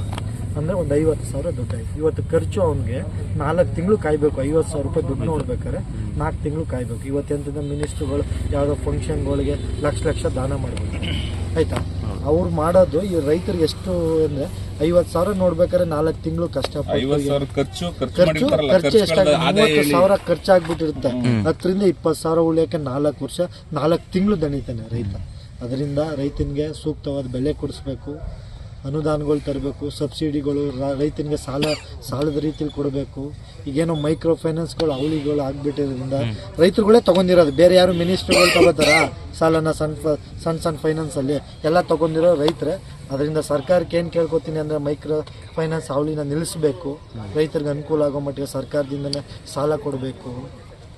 ಅಂದರೆ ಒಂದು ಐವತ್ತು ಸಾವಿರ ದುಡ್ಡಾಯಿತು ಇವತ್ತು ಖರ್ಚು ಅವನಿಗೆ ನಾಲ್ಕು ತಿಂಗಳು ಕಾಯಬೇಕು. ಐವತ್ತು ಸಾವಿರ ರೂಪಾಯಿ ದುಡ್ಡು ನೋಡ್ಬೇಕಾದ್ರೆ ನಾಲ್ಕು ತಿಂಗಳು ಕಾಯಬೇಕು. ಇವತ್ತೆಂಥದ್ದು ಮಿನಿಸ್ಟ್ರುಗಳು ಯಾವುದೋ ಫಂಕ್ಷನ್ಗಳಿಗೆ ಲಕ್ಷ ಲಕ್ಷ ದಾನ ಮಾಡ್ಬೇಕು ಆಯಿತಾ? ಅವ್ರು ಮಾಡೋದು ಈ ರೈತರಿಗೆ ಎಷ್ಟು ಅಂದರೆ ಐವತ್ತು ಸಾವಿರ ನೋಡ್ಬೇಕಾದ್ರೆ ನಾಲ್ಕು ತಿಂಗಳು ಸಾವಿರ ಖರ್ಚು ಖರ್ಚು ಖರ್ಚು ಎಷ್ಟಾಗಿ ಮೂವತ್ತು ಸಾವಿರ ಖರ್ಚಾಗ್ಬಿಟ್ಟಿರುತ್ತೆ. ಹತ್ತರಿಂದ ಇಪ್ಪತ್ತು ಸಾವಿರ ಉಳಿಯೋಕೆ ನಾಲ್ಕು ವರ್ಷ ನಾಲ್ಕು ತಿಂಗಳು ದಣಿತಾನೆ ರೈತ. ಅದರಿಂದ ರೈತನಿಗೆ ಸೂಕ್ತವಾದ ಬೆಲೆ ಕೊಡಿಸ್ಬೇಕು. ಅನುದಾನಗಳು ತರಬೇಕು ಸಬ್ಸಿಡಿಗಳು ರ- ರೈತನಿಗೆ ಸಾಲ ಸಾಲದ ರೀತಿಲಿ ಕೊಡಬೇಕು. ಈಗೇನೋ ಮೈಕ್ರೋ ಫೈನಾನ್ಸ್ಗಳು ಅವಳಿಗಳು ಆಗಿಬಿಟ್ಟಿರೋದ್ರಿಂದ ರೈತರುಗಳೇ ತಗೊಂಡಿರೋದು. ಬೇರೆ ಯಾರು ಮಿನಿಸ್ಟ್ರುಗಳು ತಗೋತಾರ? ಸಾಲನ ಸಣ್ಣ ಫ- ಸಣ್ಣ ಸಣ್ಣ ಫೈನಾನ್ಸಲ್ಲಿ ಎಲ್ಲ ತಗೊಂಡಿರೋ ರೈತರೇ. ಅದರಿಂದ ಸರ್ಕಾರಕ್ಕೆ ಏನು ಕೇಳ್ಕೊತೀನಿ ಅಂದರೆ ಮೈಕ್ರೋ ಫೈನಾನ್ಸ್ ಅವಳಿನ ನಿಲ್ಲಿಸಬೇಕು ರೈತರಿಗೆ ಅನುಕೂಲ ಆಗೋ ಮಟ್ಟಿಗೆ ಸರ್ಕಾರದಿಂದನೇ ಸಾಲ ಕೊಡಬೇಕು.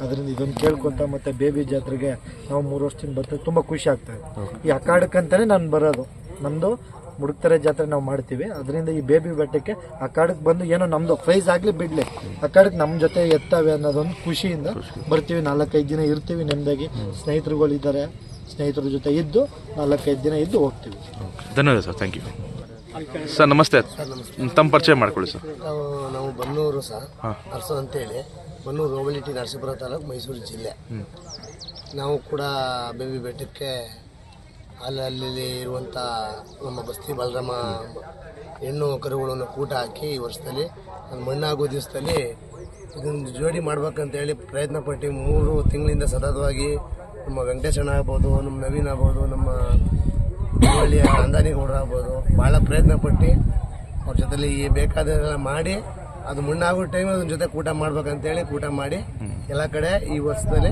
ಅದರಿಂದ ಇದೊಂದು ಕೇಳ್ಕೊಂತ ಮತ್ತು ಬೇಬಿ ಜಾತ್ರೆಗೆ ನಾವು ಮೂರು ವರ್ಷದಿಂದ ಬರ್ತೀವಿ ತುಂಬ ಖುಷಿ ಆಗ್ತದೆ ಈ ಅಖಾಡಕ್ಕಂತಾನೆ ನಾನು ಬರೋದು. ನಮ್ಮದು ಮುಡುಕ್ತಾರೆ ಜಾತ್ರೆ ನಾವು ಮಾಡ್ತೀವಿ. ಅದರಿಂದ ಈ ಬೇಬಿ ಬೆಟ್ಟಕ್ಕೆ ಆ ಕಾಡಕ್ಕೆ ಬಂದು ಏನೋ ನಮ್ಮದು ಪ್ರೈಸ್ ಆಗಲಿ ಬಿಡಲಿ. ಆ ಕಾಡಕ್ಕೆ ನಮ್ಮ ಜೊತೆ ಎತ್ತವೆ ಅನ್ನೋದೊಂದು ಖುಷಿಯಿಂದ ಬರ್ತೀವಿ. ನಾಲ್ಕೈದು ದಿನ ಇರ್ತೀವಿ ನೆಮ್ಮದಾಗಿ ಸ್ನೇಹಿತರುಗಳಿದ್ದಾರೆ ಸ್ನೇಹಿತರ ಜೊತೆ ಇದ್ದು ನಾಲ್ಕೈದು ದಿನ ಇದ್ದು ಹೋಗ್ತೀವಿ. ಧನ್ಯವಾದ ಸರ್. ಥ್ಯಾಂಕ್ ಯು ಸರ್ ನಮಸ್ತೆ. ತಮ್ಮ ಪರಿಚಯ ಮಾಡ್ಕೊಳ್ಳಿ ಸರ್. ನಾವು ನಾವು ಬನ್ನೂರು ಸರ್. ಅರ್ಸ ಅಂತೇಳಿ. ಬನ್ನೂರು ರೋವಲಿಟಿ ನರಸೀಪುರ ತಾಲೂಕು ಮೈಸೂರು ಜಿಲ್ಲೆ. ನಾವು ಕೂಡ ಬೇಬಿ ಬೆಟ್ಟಕ್ಕೆ ಅಲ್ಲಲ್ಲಿ ಇರುವಂಥ ನಮ್ಮ ಬಸ್ತಿ ಬಲರಾಮ ಹೆಣ್ಣು ಕರುಗಳನ್ನು ಕೂಟ ಹಾಕಿ ಈ ವರ್ಷದಲ್ಲಿ ಅದು ಮಣ್ಣಾಗೋ ದಿವಸದಲ್ಲಿ ಇದೊಂದು ಜೋಡಿ ಮಾಡ್ಬೇಕಂತೇಳಿ ಪ್ರಯತ್ನ ಪಟ್ಟು ಮೂರು ತಿಂಗಳಿಂದ ಸತತವಾಗಿ ನಮ್ಮ ವೆಂಕಟೇಶಣ್ಣ ಆಗ್ಬೋದು ನಮ್ಮ ನವೀನ್ ಆಗ್ಬೋದು ನಮ್ಮ ಹಳ್ಳಿಯ ಅಂದಾನಿಗೌಡರು ಆಗ್ಬೋದು ಭಾಳ ಪ್ರಯತ್ನ ಪಟ್ಟು ಅವ್ರ ಜೊತೆಲಿ ಈ ಬೇಕಾದೆಲ್ಲ ಮಾಡಿ ಅದು ಮಣ್ಣಾಗೋ ಟೈಮ್ ಅದ್ರ ಜೊತೆ ಕೂಟ ಮಾಡ್ಬೇಕಂತೇಳಿ ಕೂಟ ಮಾಡಿ ಎಲ್ಲ ಕಡೆ ಈ ವರ್ಷದಲ್ಲಿ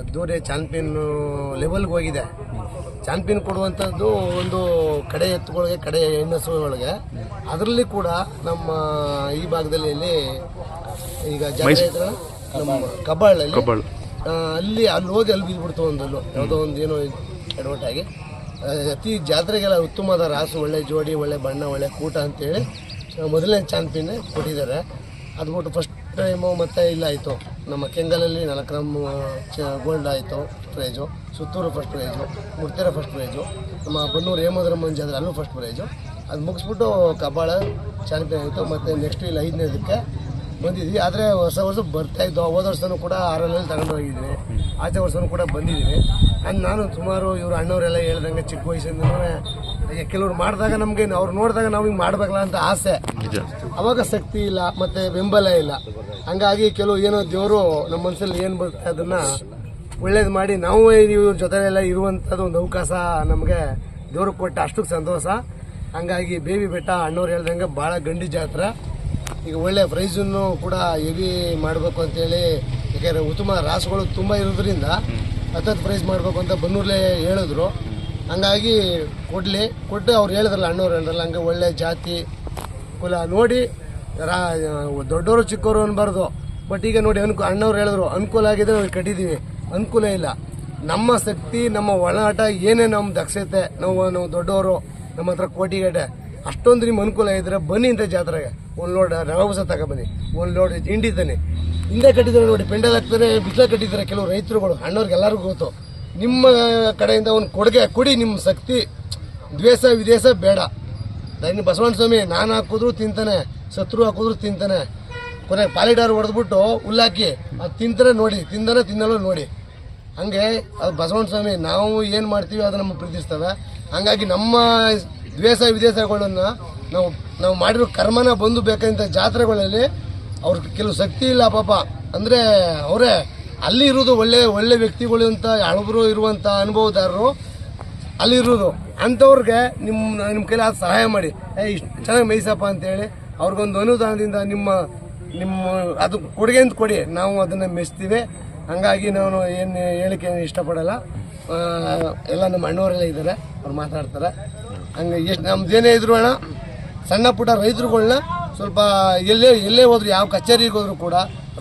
ಅದ್ದೂರಿ ಚಾಂಪಿಯನ್ ಲೆವೆಲ್ಗೆ ಹೋಗಿದೆ. ಚಾಂಪಿಯನ್ ಕೊಡುವಂಥದ್ದು ಒಂದು ಕಡೆ ಎತ್ತುಗಳಿಗೆ ಕಡೆ ಹೆಣ್ಣಸುಗಳಿಗೆ ಅದರಲ್ಲಿ ಕೂಡ ನಮ್ಮ ಈ ಭಾಗದಲ್ಲಿ ಈಗ ಜಾತ್ರೆ ನಮ್ಮ ಕಬ್ಬಾಳಲ್ಲಿ ಅಲ್ಲಿ ಅಲ್ಲಿ ಹೋಗಿ ಅಲ್ಲಿ ಬಿದ್ದುಬಿಡ್ತು ಒಂದಲ್ಲೂ ಯಾವುದೋ ಒಂದು ಏನೋ ಎಡವಟ್ಟಾಗಿ ಅತಿ ಜಾತ್ರೆಗೆಲ್ಲ ಉತ್ತಮವಾದ ರಾಸು ಒಳ್ಳೆ ಜೋಡಿ ಒಳ್ಳೆ ಬಣ್ಣ ಒಳ್ಳೆ ಕೂಟ ಅಂತೇಳಿ ಮೊದಲನೇ ಚಾಂಪಿಯನ್ ಕೊಟ್ಟಿದ್ದಾರೆ. ಅದು ಬಿಟ್ಟು ಫಸ್ಟ್ ಟೈಮು ಮತ್ತು ಇಲ್ಲ, ಆಯಿತು. ನಮ್ಮ ಕೆಂಗಲಲ್ಲಿ ನಾಲ್ಕು ಗ್ರಾಮ್ ಗೋಲ್ಡ್ ಆಯಿತು ಪ್ರೈಜು ಸುತ್ತೂರು ಫಸ್ಟ್ ಪ್ರೈಜು ಮುಡ್ತೆರ ಫಸ್ಟ್ ಪ್ರೈಜು ನಮ್ಮ ಬನ್ನೂರು ಹೇಮೋದ್ರ ಮಂಜಾದ್ರೆ ಅಲ್ಲೂ ಫಸ್ಟ್ ಪ್ರೈಜು ಅದು ಮುಗಿಸ್ಬಿಟ್ಟು ಕಬಾಳ ಚಾಂಪಿಯನ್ ಆಯಿತು. ಮತ್ತು ನೆಕ್ಸ್ಟ್ ಇಲ್ಲಿ, ಐದನೇದಕ್ಕೆ ಬಂದಿದ್ವಿ. ಆದರೆ ಹೊಸ ವರ್ಷ ಬರ್ತಾ ಇದ್ದು ಹೋದ ವರ್ಷನೂ ಕೂಡ ಆರಲ್ಲಿ ತಗೊಂಡು ಹೋಗಿದ್ದೀನಿ ಆಚೆ ವರ್ಷನೂ ಕೂಡ ಬಂದಿದ್ದೀನಿ ನಾನು ಸುಮಾರು ಇವರು ಅಣ್ಣವರೆಲ್ಲ ಹೇಳ್ದಂಗೆ ಚಿಕ್ಕ ವಯಸ್ಸಿಂದನೂ ಕೆಲವ್ರು ಮಾಡಿದಾಗ ನಮಗೆ ಅವ್ರು ನೋಡಿದಾಗ ನಾವು ಹಿಂಗೆ ಮಾಡ್ಬೇಕಲ್ಲ ಅಂತ ಆಸೆ. ಅವಾಗ ಶಕ್ತಿ ಇಲ್ಲ ಮತ್ತೆ ಬೆಂಬಲ ಇಲ್ಲ. ಹಂಗಾಗಿ ಕೆಲವು ಏನೋ ದೇವರು ನಮ್ಮ ಮನಸ್ಸಲ್ಲಿ ಏನು ಬರುತ್ತೆ ಅದನ್ನ ಒಳ್ಳೇದು ಮಾಡಿ ನಾವು ಇವ್ರ ಜೊತೆಲೆಲ್ಲ ಇರುವಂಥದ್ದು ಒಂದು ಅವಕಾಶ ನಮಗೆ ದೇವ್ರಿಗೆ ಕೊಟ್ಟ ಅಷ್ಟಕ್ಕೆ ಸಂತೋಷ. ಹಂಗಾಗಿ ಬೇಬಿ ಬೆಟ್ಟ ಅಣ್ಣವ್ರು ಹೇಳ್ದಂಗೆ ಭಾಳ ಗಂಡಿ ಜಾತ್ರೆ. ಈಗ ಒಳ್ಳೆ ಪ್ರೈಸನ್ನು ಕೂಡ ಹೆವಿ ಮಾಡಬೇಕು ಅಂತೇಳಿ ಯಾಕೆಂದರೆ ಉತ್ತಮ ರಾಸುಗಳು ತುಂಬ ಇರೋದ್ರಿಂದ ಹತ್ತತ್ತು ಪ್ರೈಸ್ ಮಾಡಬೇಕು ಅಂತ ಬನ್ನೂರ್ಲೆ ಹೇಳಿದ್ರು. ಹಂಗಾಗಿ ಕೊಡಲಿ, ಕೊಟ್ಟು ಅವ್ರು ಹೇಳಿದ್ರಲ್ಲ, ಅಣ್ಣವ್ರು ಹೇಳಿದ್ರಲ್ಲ, ಹಂಗೆ ಒಳ್ಳೆ ಜಾತಿ ಕುಲ ನೋಡಿ, ರಾ, ದೊಡ್ಡವರು ಚಿಕ್ಕವರು ಅನ್ಬಾರ್ದು. ಬಟ್ ಈಗ ನೋಡಿ, ಅನ್ಕು, ಅಣ್ಣವ್ರು ಹೇಳಿದ್ರು, ಅನುಕೂಲ ಆಗಿದೆ, ನಾವು ಕಟ್ಟಿದ್ದೀವಿ ಅನುಕೂಲ ಇಲ್ಲ. ನಮ್ಮ ಶಕ್ತಿ, ನಮ್ಮ ಒಳನಾಟ ಏನೇ ನಮ್ಮ ದಕ್ಷತೆ, ನಾವು ನಾವು ದೊಡ್ಡವರು, ನಮ್ಮ ಹತ್ರ ಕೋಟಿಗಟ್ಟೆ, ಅಷ್ಟೊಂದು ನಿಮ್ಮ ಅನುಕೂಲ ಇದ್ರೆ ಬನ್ನಿ ಇಂಥ ಜಾತ್ರೆಗೆ. ಒಂದು ಲೋಡ್ ರವಸ ತಗೊಬನ್ನಿ. ಒಂದು ಲೋಡ್ ಹಿಂಡಿ ಹಿಂದೆ ಕಟ್ಟಿದ್ದಾರೆ ನೋಡಿ, ಪೆಂಡಲ್ ಹಾಕ್ತಾರೆ ಬಿಸಿಲ ಕಟ್ಟಿದ್ದಾರೆ ಕೆಲವು ರೈತರುಗಳು, ಅಣ್ಣವ್ರಿಗೆ ಎಲ್ಲರಿಗೂ ಗೊತ್ತು. ನಿಮ್ಮ ಕಡೆಯಿಂದ ಒಂದು ಕೊಡುಗೆ ಕೊಡಿ, ನಿಮ್ಮ ಶಕ್ತಿ. ದ್ವೇಷ, ವಿದೇಶ ಬೇಡ. ದಯನಿ ಬಸವಣ್ಣ ಸ್ವಾಮಿ, ನಾನು ಹಾಕಿದ್ರು ತಿಂತಾನೆ, ಶತ್ರು ಹಾಕಿದ್ರು ತಿಂತಾನೆ. ಕೊನೆಗೆ ಪಾಲಿಡಾರ್ ಹೊಡೆದ್ಬಿಟ್ಟು ಹುಲ್ಲಾಕಿ, ಅದು ತಿಂತಾನೆ ನೋಡಿ, ತಿಂದಾನೆ ತಿನ್ನಲು ನೋಡಿ. ಹಂಗೆ ಅದು ಬಸವಣ್ಣ ಸ್ವಾಮಿ, ನಾವು ಏನು ಮಾಡ್ತೀವಿ ಅದು ನಮ್ಮ ಪ್ರೀತಿಸ್ತವೆ. ಹಂಗಾಗಿ ನಮ್ಮ ದ್ವೇಷ, ವಿದೇಶಗಳನ್ನು ನಾವು ನಾವು ಮಾಡಿರೋ ಕರ್ಮನ ಬಂದು ಬೇಕಂತ ಜಾತ್ರೆಗಳಲ್ಲಿ ಅವ್ರಿಗೆ ಕೆಲವು ಶಕ್ತಿ ಇಲ್ಲ ಪಾಪ. ಅಂದರೆ ಅವರೇ ಅಲ್ಲಿ ಇರೋದು ಒಳ್ಳೆ ಒಳ್ಳೆ ವ್ಯಕ್ತಿಗಳು ಅಂತ ಹಳಬರು ಇರುವಂಥ ಅನುಭವದಾರರು ಅಲ್ಲಿರೋದು ಅಂಥವ್ರಿಗೆ ನಿಮ್ಮ ನಿಮ್ಮ ಕೈಲಿ ಅದು ಸಹಾಯ ಮಾಡಿ. ಏ, ಇಷ್ಟು ಚೆನ್ನಾಗಿ ಮೇಯ್ಸಪ್ಪ ಅಂತೇಳಿ ಅವ್ರಿಗೊಂದು ಅನುದಾನದಿಂದ ನಿಮ್ಮ ನಿಮ್ಮ, ಅದು ಕೊಡುಗೆ ಅಂತ ಕೊಡಿ. ನಾವು ಅದನ್ನು ಮೆಚ್ತೀವಿ ಹಂಗಾಗಿ ನಾನು ಏನು ಹೇಳಿಕೆ ಇಷ್ಟಪಡಲ್ಲ. ಎಲ್ಲ ನಮ್ಮ ಅಣ್ಣವರೆಲ್ಲ ಇದ್ದಾರೆ ಅವ್ರು ಮಾತಾಡ್ತಾರೆ. ಹಂಗೆ ಎಷ್ಟು ನಮ್ದೇನೇ ಇದ್ರು ಅಣ್ಣ, ಸಣ್ಣ ಪುಟ್ಟ ರೈತರುಗಳನ್ನ ಸ್ವಲ್ಪ ಎಲ್ಲೇ ಎಲ್ಲೇ ಹೋದ್ರು, ಯಾವ ಕಚೇರಿಗೆ ಹೋದ್ರು ಕೂಡ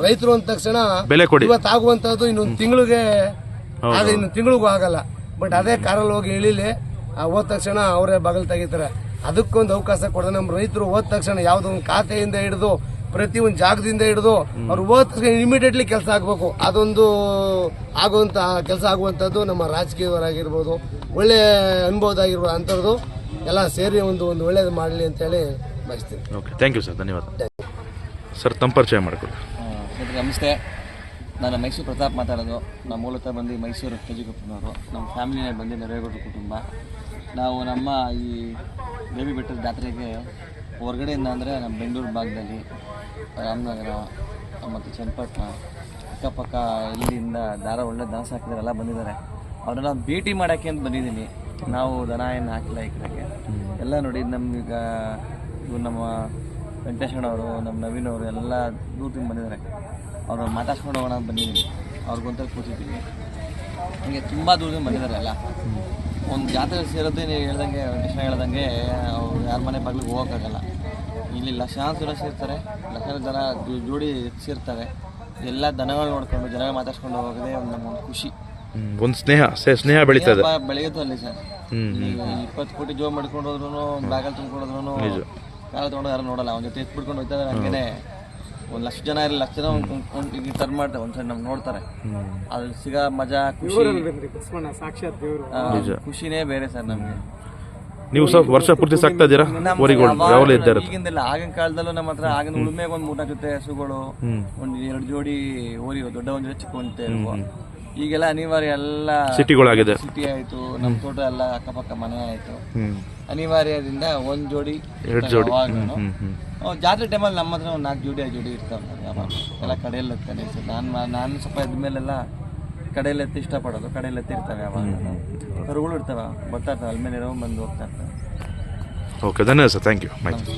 ರೈತರು ಅಂದ ತಕ್ಷಣ ಬೆಲೆ ಕೊಡಿ. ಇವತ್ತು ಆಗುವಂಥದ್ದು ಇನ್ನೊಂದು ತಿಂಗಳಿಗೆ ಆದ್ರೆ ಇನ್ನೊಂದು ತಿಂಗಳಿಗೂ ಆಗಲ್ಲ. ಬಟ್ ಅದೇ ಕಾರಲ್ಲಿ ಹೋಗಿ ಇಳಿಲಿ ಆ ಹೋದ ತಕ್ಷಣ ಅವರೇ ಬಗಲ್ ತೆಗಿತಾರೆ. ಅದಕ್ಕೊಂದು ಅವಕಾಶ ಕೊಡೋದು. ನಮ್ಮ ರೈತರು ಹೋದ ತಕ್ಷಣ ಯಾವುದೋ ಒಂದು ಖಾತೆಯಿಂದ ಹಿಡಿದು ಪ್ರತಿ ಒಂದು ಜಾಗದಿಂದ ಹಿಡಿದು ಅವ್ರು ಹೋದ ತಕ್ಷಣ ಇಮಿಡಿಯೇಟ್ಲಿ ಕೆಲಸ ಆಗಬೇಕು. ಅದೊಂದು ಆಗುವಂಥ ಕೆಲಸ ಆಗುವಂಥದ್ದು ನಮ್ಮ ರಾಜಕೀಯದವರಾಗಿರ್ಬೋದು. ಒಳ್ಳೆ ಅನುಭವದಾಗಿರ್ಬೋದು ಅಂಥದ್ದು. ಎಲ್ಲ ಸೇರಿ ಒಂದು ಒಂದು ಒಳ್ಳೇದು ಮಾಡಲಿ ಅಂತೇಳಿ ಬಯಸ್ತೀನಿ. ಓಕೆ ಥ್ಯಾಂಕ್ ಯು ಸರ್ ಧನ್ಯವಾದ. ಸರ್ ತಮ್ಮ ಪರಿಚಯ ಮಾಡಿಕೊಡಿ. ನಮಸ್ತೆ. ನಾನು ಮೈಸೂರು ಪ್ರತಾಪ್ ಮಾತಾಡೋದು. ನಮ್ಮ ಮೂಲತಃ ಬಂದು ಮೈಸೂರು ಕೆ ಜಿ ಕಪ್ಪನವರು ನಮ್ಮ ಫ್ಯಾಮಿಲಿನೇ ಬಂದು ನೆರವೇಗೌಡರು ಕುಟುಂಬ. ನಾವು ನಮ್ಮ ಈ ಬೇಬಿ ಬೆಟ್ಟದ ಜಾತ್ರೆಗೆ ಹೊರಗಡೆಯಿಂದ ಅಂದರೆ ನಮ್ಮ ಬೆಂಗಳೂರು ಭಾಗದಲ್ಲಿ, ರಾಮನಗರ, ಮತ್ತು ಚನ್ನಪಟ್ಟಣ ಅಕ್ಕಪಕ್ಕ, ಇಲ್ಲಿಂದ ದಾರ ಒಳ್ಳೆ ದನ ಸಾಕಿದಾರೆಲ್ಲ ಬಂದಿದ್ದಾರೆ. ಅವ್ರನ್ನ ಭೇಟಿ ಮಾಡೋಕ್ಕೆ ಅಂತ ಬಂದಿದ್ದೀನಿ. ನಾವು ದನ ಏನು ಹಾಕಿಲ್ಲ ಈ ಕಡೆಗೆ. ಎಲ್ಲ ನೋಡಿ ನಮ್ಗೀಗ ಇವು ನಮ್ಮ ವೆಂಕಟೇಶ್ವರವರು ನಮ್ಮ ನವೀನ್ ಅವರು ಎಲ್ಲ ದೂರದಿಂದ ಬಂದಿದ್ದಾರೆ. ಅವ್ರು ಮಾತಾಡ್ಸ್ಕೊಂಡು ಹೋಗೋಣ ಅಂತ ಬಂದಿದ್ದೀನಿ ಅವ್ರಿಗೊಂತ ಕೂತಿದ್ದೀವಿ ಹಂಗೆ ತುಂಬ ದೂರದಿಂದ ಬಂದಿದ್ದಾರೆ ಎಲ್ಲ. ಒಂದು ಜಾತ್ರೆ ಸೇರೋದು ನೀವು ಹೇಳ್ದಂಗೆ ವೆಂಕಟೇಶ್ವರ ಹೇಳ್ದಂಗೆ ಅವ್ರು ಯಾರ ಮನೆ ಬಾಗಿಲಿಗೆ ಹೋಗೋಕ್ಕಾಗಲ್ಲ. ಇಲ್ಲಿ ಲಕ್ಷಾಂತರ ಜನ ಸೇರ್ತಾರೆ. ಲಕ್ಷಾಂತರ ಜನ ಜೋಡಿ ಸೇರ್ತಾರೆ. ಎಲ್ಲ ದನಗಳು ನೋಡ್ಕೊಂಡು ಜನಗಳು ಮಾತಾಡ್ಸ್ಕೊಂಡು ಹೋಗೋದೇ ಒಂದು ನಮಗೊಂದು ಖುಷಿ. ಒಂದು ಸ್ನೇಹ ಸ್ನೇಹ ಬೆಳೀತದೆ ಬೆಳೆಯುತ್ತೋ ಅಲ್ಲಿ ಸರ್. ಇಪ್ಪತ್ತು ಕೋಟಿ ಜೋ ಮಾಡ್ಕೊಂಡು ಹೋದ್ರು ಬ್ಯಾಗಲ್ಲಿ ತುಂಬ್ಕೊಂಡ್ರು ಕಾಲ ತೊಗೊಂಡು ಯಾರು ನೋಡಲ್ಲ ಅವ್ನ ಜೊತೆ ಎತ್ಬಿಡ್ಕೊಂಡು ಹೋಗ್ತಾ ಇದ್ದಾರೆ ಹಂಗೇನೆ. ಒಂದು ಲಕ್ಷ ಜನ ಇರಲಿ ಲಕ್ಷ ಜನ ಒಂದು ಟರ್ನ್ ಮಾಡ್ತಾರೆ ಒಂದು ಸೈಡ್ ನಮ್ಗೆ ನೋಡ್ತಾರೆ. ಅದ್ರಲ್ಲಿ ಸಿಗೋ ಮಜಾ ಖುಷಿ. ಖುಷಿನೇ ಬೇರೆ ಸರ್ ನಮಗೆ. ನೀವು ಸ್ವಲ್ಪ ವರ್ಷ ಪೂರ್ತಿ ಸಾಕ್ತಾ ಇದ್ದೀರಾ? ಯಾವಾಗಲೂ ಈಗಿಂದೆಲ್ಲ ಆಗಿನ ಕಾಲದಲ್ಲೂ ನಮ್ಮ ಹತ್ರ ಆಗಿನ ಉಳುಮೆಗೆ ಒಂದು ಮೂರ್ನಾಲ್ಕು ಜೊತೆ ಹಸುಗಳು ಒಂದು ಎರಡು ಜೋಡಿ ಓರಿ ದೊಡ್ಡ ಒಂದು ಜೊತೆ ಚಿಕ್ಕ ಒಂದು ಈಗೆಲ್ಲ ಅನಿವಾರ್ಯ ಎಲ್ಲ ಸಿಟಿಗಳಾಗಿದೆ. ಸಿಟಿ ಆಯ್ತು ನಮ್ಮ ತೋಟ ಎಲ್ಲ ಅಕ್ಕಪಕ್ಕ ಮನೆ ಆಯ್ತು. ಅನಿವಾರ್ಯದಿಂದ ಒಂದ್ ಜೋಡಿ ಎರಡು ಜೋಡಿ. ಜಾತ್ರೆ ಟೈಮಲ್ಲಿ ನಮ್ಮ ಹತ್ರ ಒಂದು ನಾಲ್ಕು ಜೋಡಿ ಐದು ಜೋಡಿ ಇರ್ತಾವೆ ಎಲ್ಲ ಕಡೆಯಲ್ಲಿ ಎತ್ತಾನೆ ನಾನು ನಾನು ಸ್ವಲ್ಪ ಇದ್ಮೇಲೆಲ್ಲ ಕಡೆಯಲ್ಲಿ ಎತ್ತಿ ಇಷ್ಟಪಡೋದು. ಕಡೆಯಲ್ಲಿ ಎತ್ತಿ ಇರ್ತವೆ ಯಾವಾಗ ಕರುಗಳು ಇರ್ತವೆ ಬರ್ತಾ ಇರ್ತವೆ ಅಲ್ಲಿ ಮೇಲೆ ಇರೋ ಬಂದು ಹೋಗ್ತಾ ಇರ್ತವೆ. ಓಕೆ ಧನ್ಯವಾದ ಸರ್. ಥ್ಯಾಂಕ್ ಯು ಮಾಹಿತಿ